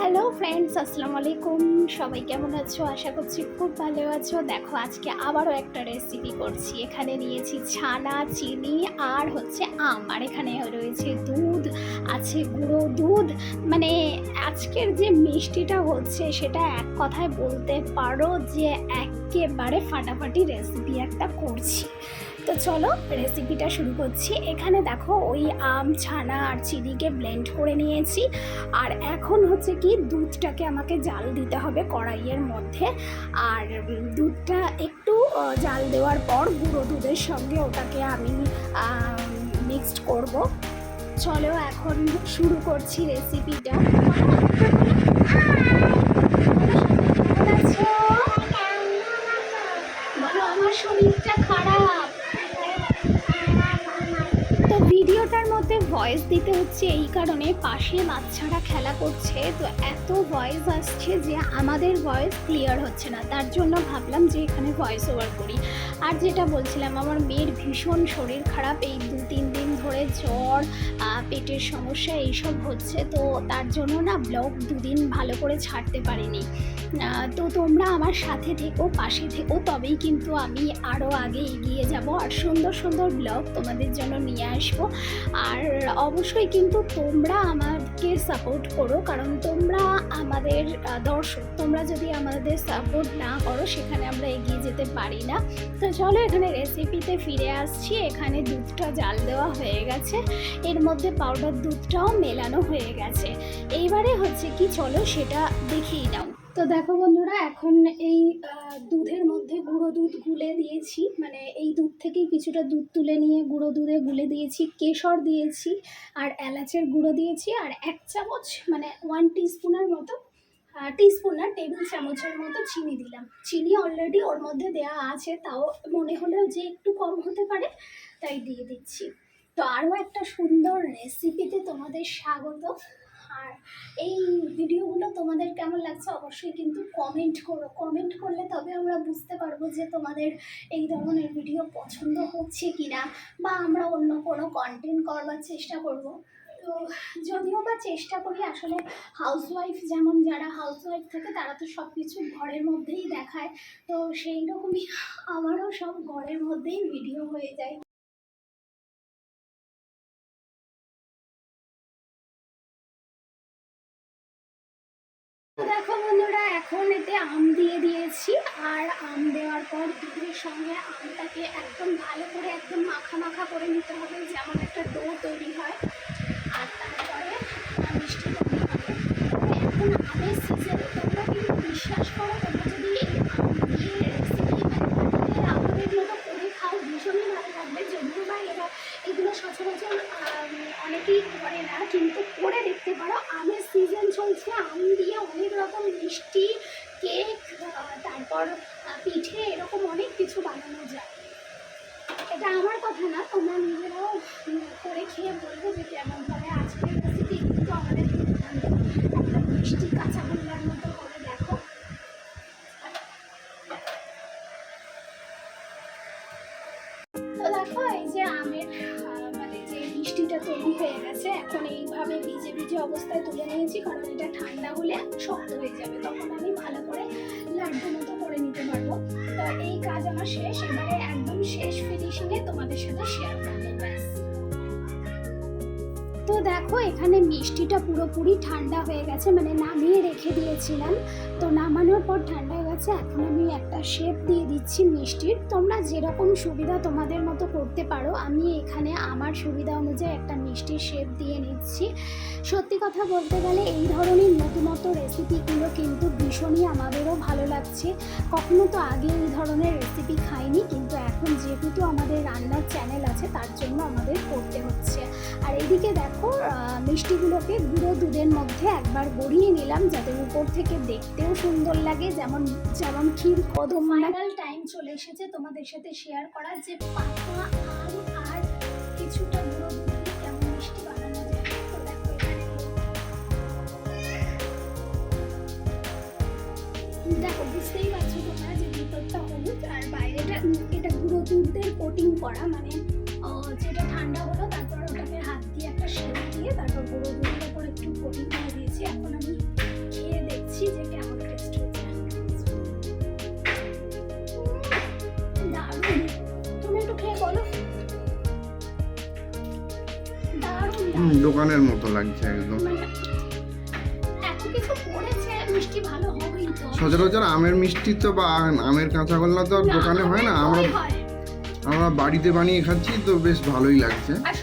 Hello friends আসসালামু আলাইকুম সবাই কেমন আছো? আশা করছি খুব ভালো আছো। দেখো, আজকে আবারও একটা রেসিপি করছি। এখানে নিয়েছি ছানা, চিনি আর হচ্ছে আম। আর এখানে রয়েছে দুধ, আছে গুঁড়ো দুধ। মানে আজকের যে মিষ্টিটা হচ্ছে, সেটা এক কথায় বলতে পারো যে একেবারে ফাটাফাটি রেসিপি একটা করছি। তো চলো রেসিপিটা শুরু করছি। এখানে দেখো ওই আম, ছানা আর চিনিকে ব্লেন্ড করে নিয়েছি। আর এখন হচ্ছে কি দুধটাকে আমাকে জাল দিতে হবে কড়াইয়ের মধ্যে। আর দুধটা একটু জাল দেওয়ার পর গুঁড়ো দুধের সঙ্গে ওটাকে আমি মিক্সড করব। চলো এখন শুরু করছি রেসিপিটা ভিডিওটার মধ্যে ভয়েস দিতে হচ্ছে এই কারণে পাশে বাচ্চারা খেলা করছে। তো এত ভয়েস আসছে যে আমাদের ভয়েস ক্লিয়ার হচ্ছে না। তার জন্য ভাবলাম যে এখানে ভয়েস ওভার করি। আর যেটা বলছিলাম, আমার মেয়ের ভীষণ শরীর খারাপ। এই দু তিন দিন ধরে জ্বর পেটের সমস্যা এইসব হচ্ছে, তো তার জন্য না ব্লগ দুদিন ভালো করে ছাড়তে পারিনি। তো তোমরা আমার সাথে থেকো, পাশে থেকো, তবেই কিন্তু আমি আরও আগে এগিয়ে যাব। আর সুন্দর সুন্দর ব্লগ তোমাদের জন্য নিয়ে আসব। আর অবশ্যই কিন্তু তোমরা আমাকে সাপোর্ট করো, কারণ তোমরা আমাদের দর্শক, তোমরা যদি আমাদের সাপোর্ট না করো, সেখানে আমরা এগিয়ে যেতে পারি না। তো চলো এখানে রেসিপিতে ফিরে আসছি। এখানে দুধটা জাল দেওয়া হয়ে গেছে। এর মধ্যে পাউডার দুধটাও মেলানো হয়ে গেছে। এইবারে হচ্ছে কি চলো সেটা দেখেই নাও। তো দেখো বন্ধুরা, এখন এই দুধের মধ্যে গুঁড়ো দুধ গুলে দিয়েছি। মানে এই দুধ থেকেই কিছুটা দুধ তুলে নিয়ে গুঁড়ো দুধে গুলে দিয়েছি, কেশর দিয়েছি, আর এলাচের গুঁড়ো দিয়েছি, আর এক চামচ মানে ওয়ান টিস্পুনের মতো টিস্পুন না টেবিল চামচের মতো চিনি দিলাম। চিনি অলরেডি ওর মধ্যে দেওয়া আছে, তাও মনে হলেও যে একটু কম হতে পারে, তাই দিয়ে দিচ্ছি। তো আরও একটা সুন্দর রেসিপিতে তোমাদের স্বাগত। আর এই ভিডিওগুলো তোমাদের কেমন লাগছে অবশ্যই কিন্তু কমেন্ট করো। কমেন্ট করলে তবে আমরা বুঝতে পারব যে তোমাদের এই ধরনের ভিডিও পছন্দ হচ্ছে কি না বা আমরা অন্য কোনো কন্টেন্ট করবার চেষ্টা করব। তো যদিও বা চেষ্টা করি আসলে হাউসওয়াইফ যেমন যারা হাউসওয়াইফ থাকে তারা তো সব কিছু ঘরের মধ্যেই দেখায়। তো সেই রকমই আমারও সব ঘরের মধ্যেই ভিডিও হয়ে যায়। দেখো বন্ধুরা, এখন এতে আম দিয়ে দিয়েছি, আর আম দেওয়ার পর দুধের সঙ্গে আমটাকে একদম ভালো করে একদম মাখা মাখা করে নিতে হবে, যেমন একটা ডো তৈরি হয় আর তারপরে আহ, মিষ্টি তৈরি হবে তো এখন আমের সিজনে তোমরা কিন্তু বিশ্বাস করো তোমরা যদি এই আম দিয়ে রেসিপি মানে আমের মতো করে খাও ভীষণই ভালো লাগবে যদিও বা এরা এগুলো সচরাচর আম, অনেকেই করে না কিন্তু করে দেখতে পারো আমের সিজন চলছে আম দিয়ে অনেক রকম মিষ্টি, কেক তারপর পিঠে এরকম অনেক কিছু বানানো যায়। এটা আমার কথা না, তোমরা নিজেরাও করে খেয়ে বলবে যে কেমন হবে আজকের রেসিপি কিন্তু আমাদের একটা মিষ্টি কাঁচা মতো করে দেখো। তো দেখো, এই যে আমের মিষ্টিটা তৈরি হয়ে গেছে। এখন এইভাবে ভিজে ভিজে অবস্থায় তুলে নিয়েছি, কারণ এটা ঠান্ডা হলে শক্ত হয়ে যাবে। তখন আমি ভালো করে লাড্ডু মতো করে নিতে পারব। তো এই কাজ আমার শেষ। এবারে একদম শেষ ফিনিশিংয়ে তোমাদের সাথে শেয়ার করব, ব্যাস। দেখো, এখানে মিষ্টিটা পুরোপুরি ঠান্ডা হয়ে গেছে মানে নামিয়ে রেখে দিয়েছিলাম। তো নামানোর পর ঠান্ডা হয়ে গেছে, এখন আমি একটা শেপ দিয়ে দিচ্ছি মিষ্টির। তোমরা যেরকম সুবিধা তোমাদের মতো করতে পারো, আমি এখানে আমার সুবিধা অনুযায়ী একটা মিষ্টির শেপ দিয়ে নিচ্ছি। সত্যি কথা বলতে গেলে, এই ধরনের নতুনত্ব রেসিপিগুলো কিন্তু ভীষণই আমাদেরও ভালো লাগছে। কখনো তো আগে এই ধরনের মিষ্টিগুলোকে গুঁড়ো দুধের মধ্যে একবার গড়িয়ে নিলাম যাতে উপর থেকে দেখতেও সুন্দর লাগে। যেমন যেমন ক্ষীর, কদম ফাইনাল টাইম চলে এসেছে তোমাদের সাথে শেয়ার করা যে আম আর কিছুটা গুঁড়ো দেখো বুঝতেই পারছ তোমরা যে ভিতরটা হলুদ আর বাইরেটা, এটা গুঁড়ো দুধের কোটিং করা মানে যেটা ঠান্ডা হলো তারপর একটা দিয়ে দিয়েছি এখন আমি বলছি যে কেমন টেস্ট হয়েছে। দারুণ। তুমি একটু খেয়ে বলো। দোকানের মতো লাগছে একদম। মানে সচরাচর আমের মিষ্টি তো বা আমের কাঁচাগোল্লা তো আর দোকানে হয় না। আমরা আমের বাড়িতে বানিয়ে খাচ্ছি তো বেশ ভালোই লাগছে। আর